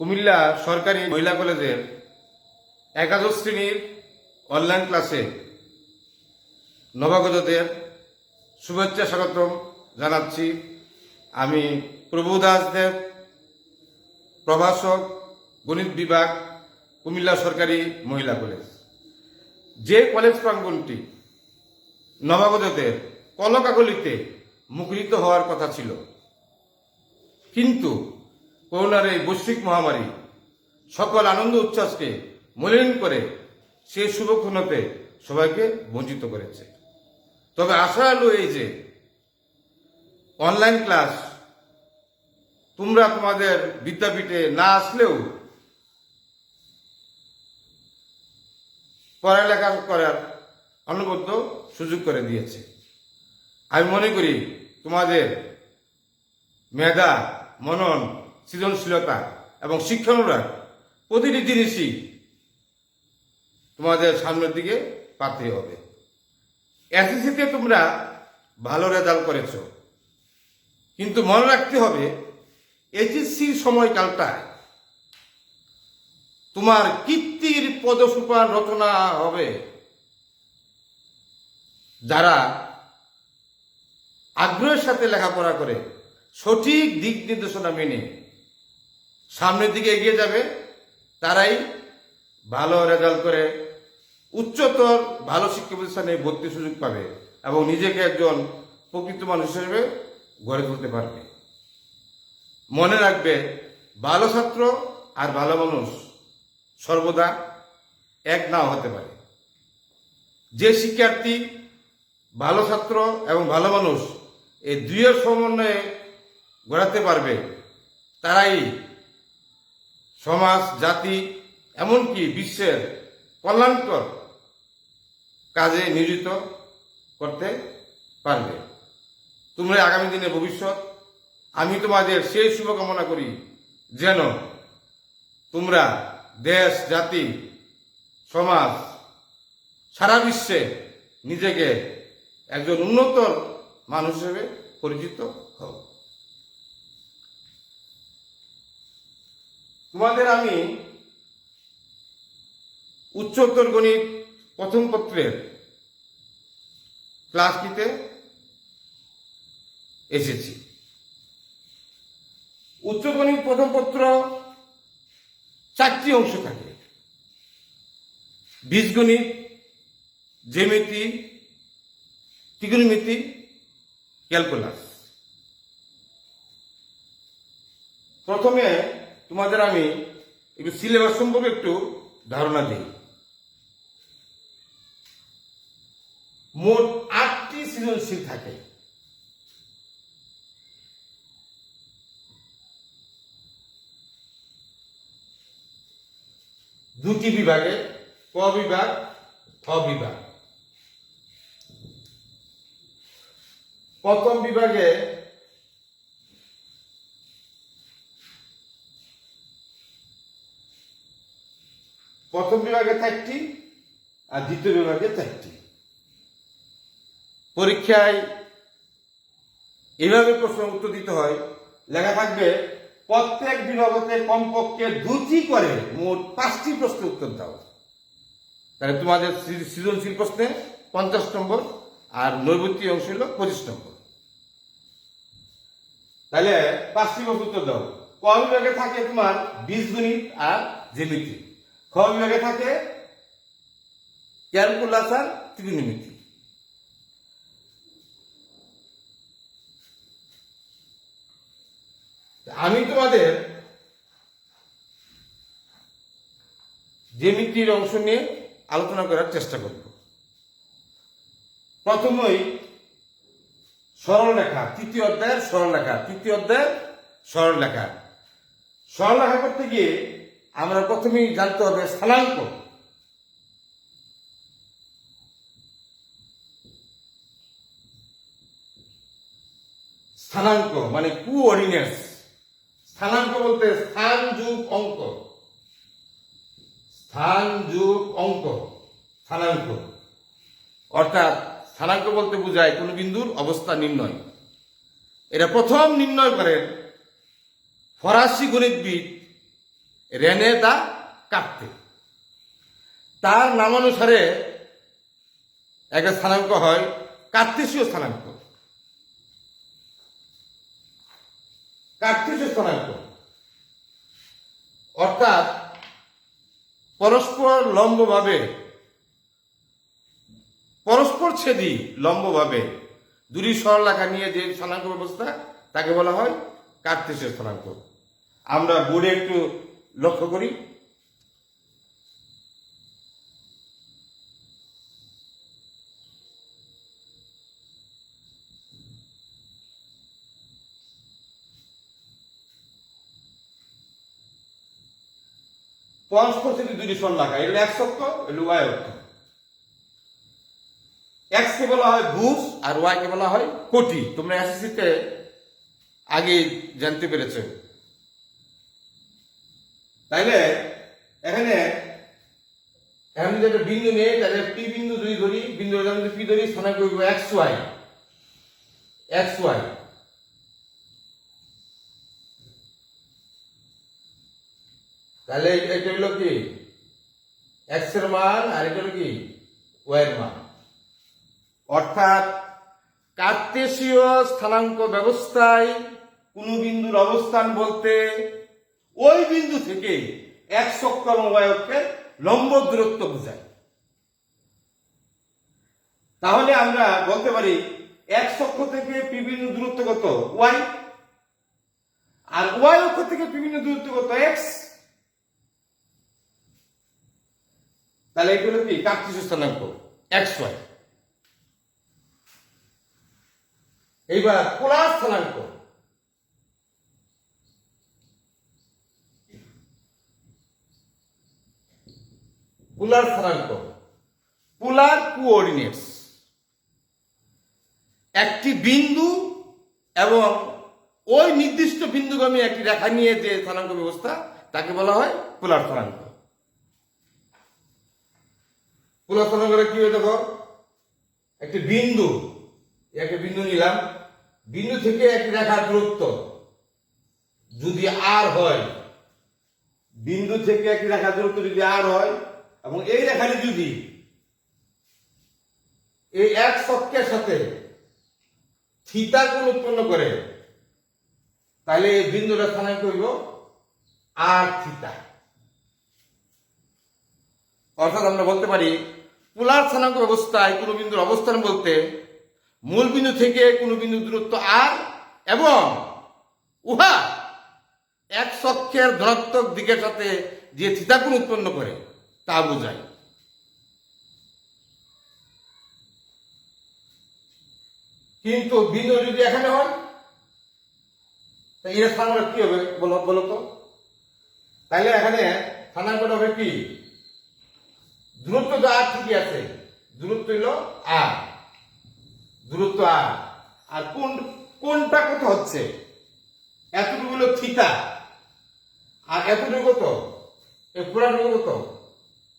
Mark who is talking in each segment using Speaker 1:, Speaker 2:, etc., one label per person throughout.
Speaker 1: কুমিল্লা সরকারি মহিলা কলেজের একাদশ শ্রেণির অনলাইন ক্লাসে নবাগতদের শুভেচ্ছা স্বাগতম জানাচ্ছি। আমি প্রভু দাস দেব প্রভাষক, গণিত বিভাগ, কুমিল্লা সরকারি মহিলা কলেজ। যে কলেজ প্রাঙ্গনটি নবাগতদের কলকাকলিতে মুখরিত হওয়ার কথা ছিল, কিন্তু করোনার এই বৈশ্বিক মহামারী সকল আনন্দ উচ্ছ্বাসকে মলিন করে সে শুভক্ষণতে সবাইকে বঞ্চিত করেছে। তবে আশা হলো এই যে অনলাইন ক্লাস তোমরা তোমাদের বিদ্যাপীঠে না আসলেও পড়ালেখা করার অনবদ্য সুযোগ করে দিয়েছে। আমি মনে করি তোমাদের মেধা, মনন সৃজনশীলতা এবং শিক্ষানুরাগ প্রতিটি জিনিসই তোমাদের সামনের দিকে পাতে হবে। এসএসসিতে তোমরা ভালো রেজাল্ট করেছ। কিন্তু মনে রাখতে হবে এইচএসসির সময়কালটা তোমার কীর্তির পদসোপান রচনা হবে। যারা আগ্রহের সাথে লেখাপড়া করে সঠিক দিক নির্দেশনা মেনে সামনের দিকে এগিয়ে যাবে, তারাই ভালো রেজাল্ট করে উচ্চতর ভালো শিক্ষা প্রতিষ্ঠানে ভর্তির সুযোগ পাবে এবং নিজেকে একজন প্রকৃত মানুষ হিসেবে গড়ে তুলতে পারবে। মনে রাখবে, ভালো ছাত্র আর ভালো মানুষ সর্বদা এক নাও হতে পারে। যে শিক্ষার্থী ভালো ছাত্র এবং ভালো মানুষ এই দুইয়ের সমন্বয়ে গড়াতে পারবে, তারাই সমাজ, জাতি, এমনকি বিশ্বের কল্যাণকর কাজে নিয়োজিত করতে পারবে। তোমরা আগামী দিনের ভবিষ্যৎ, আমি তোমাদের সেই শুভকামনা করি যেন তোমরা দেশ, জাতি, সমাজ, সারা বিশ্বে নিজেকে একজন উন্নত মানুষ হিসেবে পরিচিত তোমাদের আমি উচ্চতর গণিত প্রথম পত্রের ক্লাস নিতে এসেছি। উচ্চ গণিত প্রথম পত্র চারটি অংশ থাকে। বীজগণিত, জ্যামিতি, ত্রিকোণমিতি, ক্যালকুলাস। প্রথমে তোমাদের আমি একটু সিলেবাস সম্পর্কে একটু ধারণা দিই। মোট আটটি সৃজনশীল থাকে। দুটি বিভাগে, ক বিভাগ, খ বিভাগ। প্রথম বিভাগে প্রথম বিভাগে চারটি আর দ্বিতীয় বিভাগে চারটি। পরীক্ষায় এভাবে প্রশ্ন উত্তর দিতে হয়। লেখা থাকবে, প্রত্যেক বিভাগতে কমপক্ষে দুটি করে মোট পাঁচটি প্রশ্ন উত্তর দাও। তাহলে তোমাদের সৃজনশীল প্রশ্নে পঞ্চাশ নম্বর আর নৈবত্তি অংশ হলো পঁচিশ নম্বর। তাহলে পাঁচটি প্রশ্ন উত্তর দাও। ক বিভাগে থাকে তোমার বীজগণিত আর জ্যামিতি। খ বিভাগে থাকে ক্যালকুলাস আর ত্রিকোণমিতি আমি তোমাদের জ্যামিতির অংশ নিয়ে আলোচনা করার চেষ্টা করব। প্রথমেই সরলরেখা, তৃতীয় অধ্যায়ের সরলরেখা, তৃতীয় অধ্যায়ের সরলরেখা। সরলরেখা করতে গিয়ে আমরা প্রথমেই জানতে হবে স্থানাঙ্ক। স্থানাঙ্ক মানে কোঅর্ডিনেটস। স্থানাঙ্ক বলতে স্থান যুগ অঙ্ক। স্থান যুগ অঙ্ক, স্থানাঙ্ক। অর্থাৎ স্থানাঙ্ক বলতে বোঝায় কোন বিন্দুর অবস্থা নির্ণয়। এটা প্রথম নির্ণয় করেন ফরাসি গণিতবিদ রেনে দা কাটতে। তার নামানুসারে একটা স্থানাঙ্ক হয় কার্তেশীয় স্থানাঙ্ক। কার্তেশীয় স্থানাঙ্ক। অর্থাৎ পরস্পর লম্বভাবে, পরস্পর ছেদি লম্বভাবে দুটি সরলাখা নিয়ে যে স্থানাঙ্ক ব্যবস্থা, তাকে বলা হয় কার্তেশীয় স্থানাঙ্ক। আমরা বোর্ডে একটু লক্ষ্য করি। পরস্পর ছেদি দুটি সরলাখা এটা এক সক্ষ এটা ওয়াই অক্ষ এক্স কে বলা হয় ভুজ আর ওয়াই কে বলা হয় কোটি। তোমরা এসএসসিতে আগে জানতে পেরেছ। তাইলে এখানে এখন যদি একটা বিন্দু তাহলে পি বিন্দু যদি ধরি বিন্দু যদি পি ধরি, স্থানাঙ্ক এক্স ওয়াই এক্স ওয়াই তাহলে এটা হলো কি? এক্সের মান আর এটা হলো কি? ওয়াই এর মান। অর্থাৎ কার্তেশীয় স্থানাঙ্ক ব্যবস্থায় কোন বিন্দুর অবস্থান বলতে ওই বিন্দু থেকে এক অক্ষের লম্ব দূরত্ব বোঝায়। তাহলে আমরা বলতে পারি এক সক্ষ থেকে বিভিন্ন দূরত্ব কত? ওয়াই। আর ওয়াই অক্ষ থেকে বিভিন্ন দূরত্ব কত? এক্স। তাহলে এগুলো কি? কার্তেশীয় স্থানাঙ্ক এক্স ওয়াই। এইবার পোলার স্থানাঙ্ক। পোলার স্থানাঙ্ক পোলার কোঅর্ডিনেটস। একটি বিন্দু এবং ওই নির্দিষ্ট বিন্দুগামী একটি রেখা নিয়ে যে স্থানাঙ্ক ব্যবস্থা, তাকে বলা হয় পোলার স্থানাঙ্ক পোলার স্থানাঙ্কটা কি হয় দেখো? একটি বিন্দু একটা বিন্দু নিলাম। বিন্দু থেকে একটি রেখার দূরত্ব। যদি আর হয়, বিন্দু থেকে একটি রেখার দূরত্ব যদি আর হয় এবং এই রেখাটি যদি এই এক শক্কের সাথে থিতা কোণ উৎপন্ন করে, তাহলে এই বিন্দুটা স্থানাঙ্ক হইব আর থিতা। অর্থাৎ আমরা বলতে পারি, পোলার স্থানাঙ্ক ব্যবস্থায় কোনো বিন্দুর অবস্থান বলতে মূল বিন্দু থেকে কোনো বিন্দু দূরত্ব আর এবং উহা এক সক্ষের ধনাত্মক দিকের সাথে যে থিতাকুণ উৎপন্ন করে তা বোঝায় কিন্তু বিন্দু যদি এখানে হয়, তা স্থানাঙ্ক কি হবে বলো তো? তাহলে এখানে স্থানাঙ্কটা হবে কি? দূরত্ব তো আর ঠিকই আছে, দূরত্ব হলো আর দূরত্ব আর আর কোন, কোনটা কত হচ্ছে? এতটুকু হলো থিতা আর এতটুকু কত? এই পুরাটুকু কত?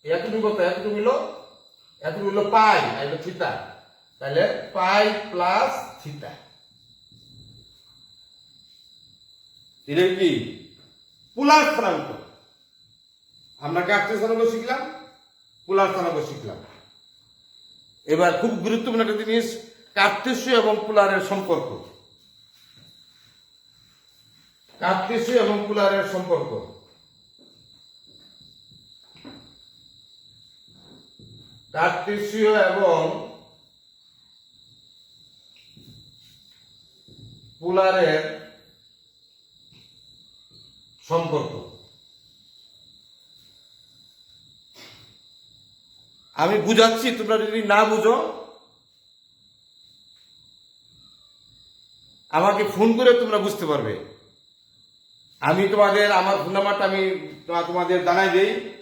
Speaker 1: এতটুকু কত? এতটুকু হলো এতটুকু হলো পাই, আর এটা থিতা তাহলে পাই প্লাস থিতা এটা কি? পোলার স্থানাঙ্ক। আমরা কাটতে স্থানাঙ্ক শিখলাম? পোলার স্থানাঙ্ক শিখলাম। এবার খুব গুরুত্বপূর্ণ একটা জিনিস কার্তেশীয় এবং পোলারের সম্পর্ক। কার্তেশীয় এবং পোলারের সম্পর্ক। কার্তেশীয় এবং পোলারের সম্পর্ক। আমি বুঝাচ্ছি, তোমরা যদি না বুঝো, আমাকে ফোন করে তোমরা বুঝতে পারবে। আমি তোমাদের, আমার ফোন নাম্বারটা আমি তোমা- তোমাদের জানাই দেই।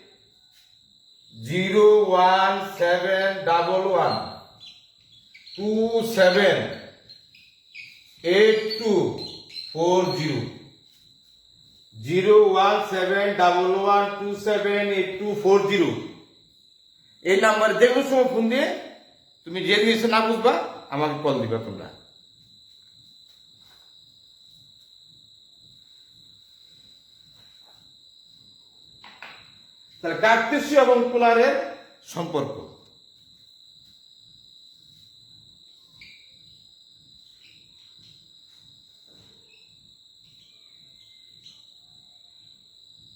Speaker 1: Zero one seven double one two seven eight two four zero zero one seven double one two seven eight two four zero এই নাম্বার যে কোনো সময় ফোন দিয়ে তুমি যে জিনিসটা না বুঝবা, আমাকে কল দিবা তোমরা। তাহলে কার্তেশীয় এবং পোলারের সম্পর্ক।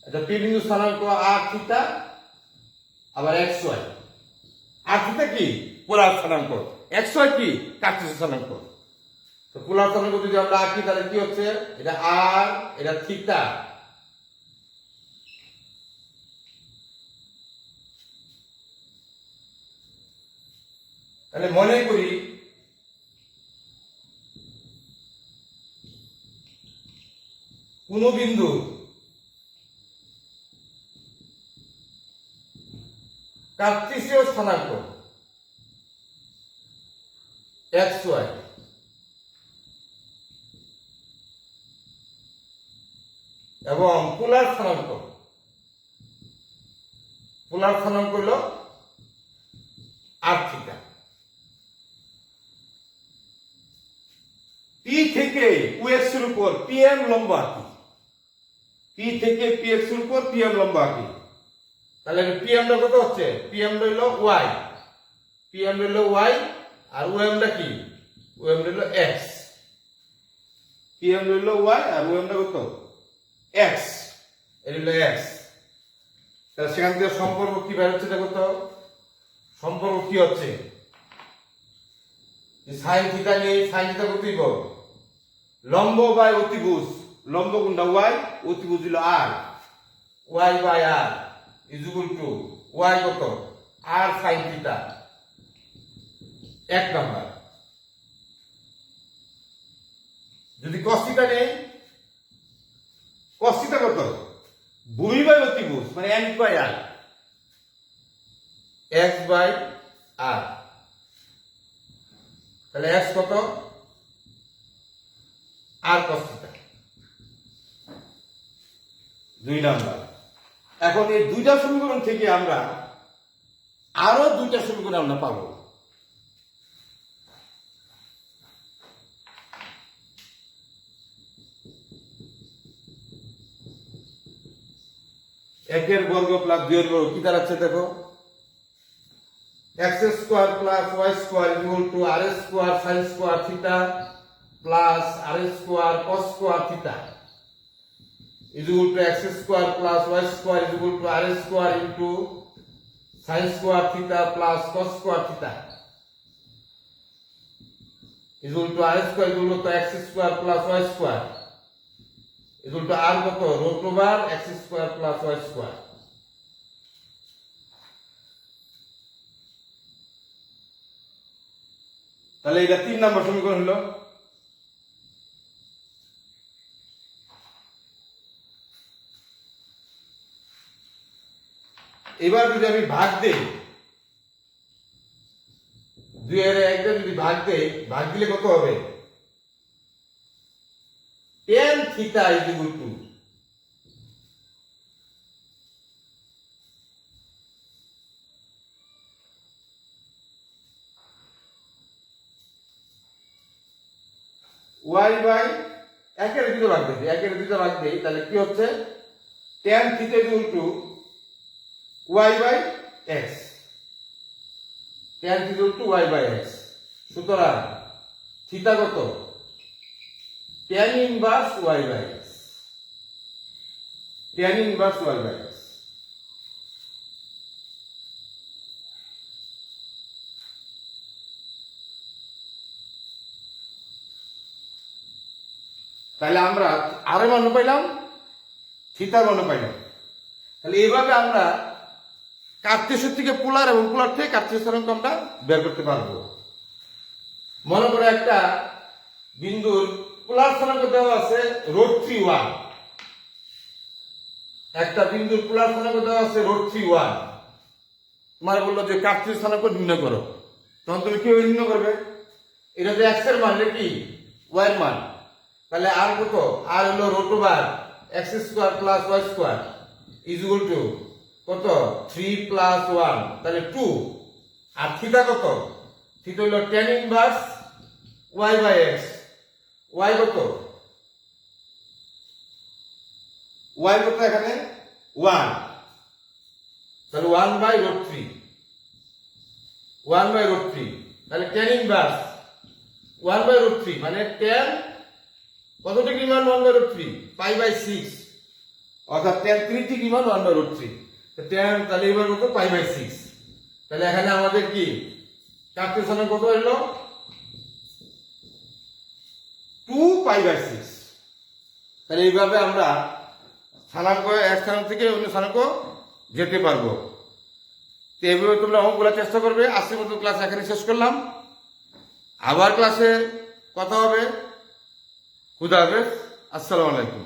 Speaker 1: এটা পি বিন্দু স্থানাঙ্ক আর থিটা, আবার এক্স ওয়াই। আর থিটা কি? পোলার স্থানাঙ্ক। এক্স ওয়াই কি? কার্তেশীয় স্থানাঙ্ক। তো পোলার স্থানাঙ্ক যদি আমরা আঁকি, তাহলে কি হচ্ছে? এটা আর, এটা থিটা। তাহলে মনে করি কোন বিন্দু কার্তেশীয় স্থানাঙ্ক এক্স ওয়াই। এবং পোলার স্থানাঙ্ক পোলার স্থানাঙ্ক হল আর থিটা পি থেকে ওএক্স এর উপর পিএম লম্ব আঁকি পি থেকে পি এক্সের উপর পিএম লম্ব আঁকি তাহলে পিএম টা কত হচ্ছে? পিএম রইল ওয়াই পিএম রইল ওয়াই আর ওএম টা কি? ওএম রইল এক্স পিএম রইল ওয়াই আর ওএম টা কত? এক্স এটা হলো এক্স তাহলে সেখান থেকে সম্পর্ক কি বের হচ্ছে দেখো তো সম্পর্ক কি হচ্ছে? সাইন থিটা নিয়ে সাইন থিটা কত দিব লম্ব বাই অতিভুজ, লম্ব কোনটা ওয়াই, অতিভুজ হলো r. Y by r equal to y কত? আর সাইন থিটা এক নাম্বার। যদি কস্তিটা নেই কস্তিটা কত? ভূমি বাই অতিভুজ মানে x by r. X by r. তাহলে এক্স কত? আর কস্তিটা দুই নাম্বার। এখন এই দুইটা সমীকরণ থেকে আমরা আরও দুইটা সমীকরণ আমরা পাবো। একের বর্গ প্লাস দুইয়ের বর্গ কি দাঁড়াচ্ছে দেখো? X square plus y square equal to r square sine square theta plus r square cos square theta is equal to x square plus y square is equal to r square into sin square theta plus cos square theta is equal to r square is equal to x square plus y square is equal to r কত root over x square plus y square তাহলে এটা তিন নম্বর সমীকরণ হলো এবার যদি আমি ভাগ দেই, দুই এর একটা যদি ভাগ দেই, ভাগ দিলে কত হবে? Tan theta is equal to y by একের দুটো ভাগ দিই একের দুটো ভাগ দিই, তাহলে কি হচ্ছে? Tan is equal to y x tan is equal to y by x সুতরাং থিটা কত? tan inverse y by x tan inverse y by x তাহলে আমরা আরও মান পাইলাম থিতার মান পাইলাম। তাহলে এইভাবে আমরা কার্তেশ্বর থেকে পোলার এবং পোলার থেকে কার্তেশ্বর আমরা বের করতে পারব। মনে করে একটা বিন্দুর পোলার স্থানাঙ্ক দেওয়া আছে রোড থ্রি ওয়ান। একটা বিন্দুর পোলার স্থানাঙ্ক দেওয়া আছে রোড থ্রি ওয়ান। তোমার বলল যে কার্তের স্থানাঙ্ক নির্ণয় করো। তখন তুমি কীভাবে নির্ণয় করবে? এটা যে এক্সের মান এটা কি ওয়াই মান। তাহলে আর কত? আর হলো root over x square plus y square is equal to কত? থ্রি প্লাস ওয়ান তাহলে টু আর থিটা কত? থিটা হলো tan inverse y by x y কত? ওয়াই কত এখানে? ওয়ান তাহলে one by root three one by root three তাহলে tan inverse one by root three মানে টেন কত ডিগ্রি মান one by root three pi by six অর্থাৎ tan three degree মান one by root three tan তাহলে এবার কত পাই by six তাহলে এখানে আমাদের কি? চারটে সামনে কত এলো টু পাই বাই সিক্স তাহলে এইভাবে আমরা স্থানাঙ্ক এক স্থানাঙ্ক থেকে অন্য স্থানাঙ্ক যেতে পারব। তো এইভাবে তোমরা অঙ্কগুলো চেষ্টা করবে। আজকের মতো ক্লাস এখানে শেষ করলাম। আবার ক্লাসে কথা হবে। খুদা হাফেজ। আসসালামু আলাইকুম।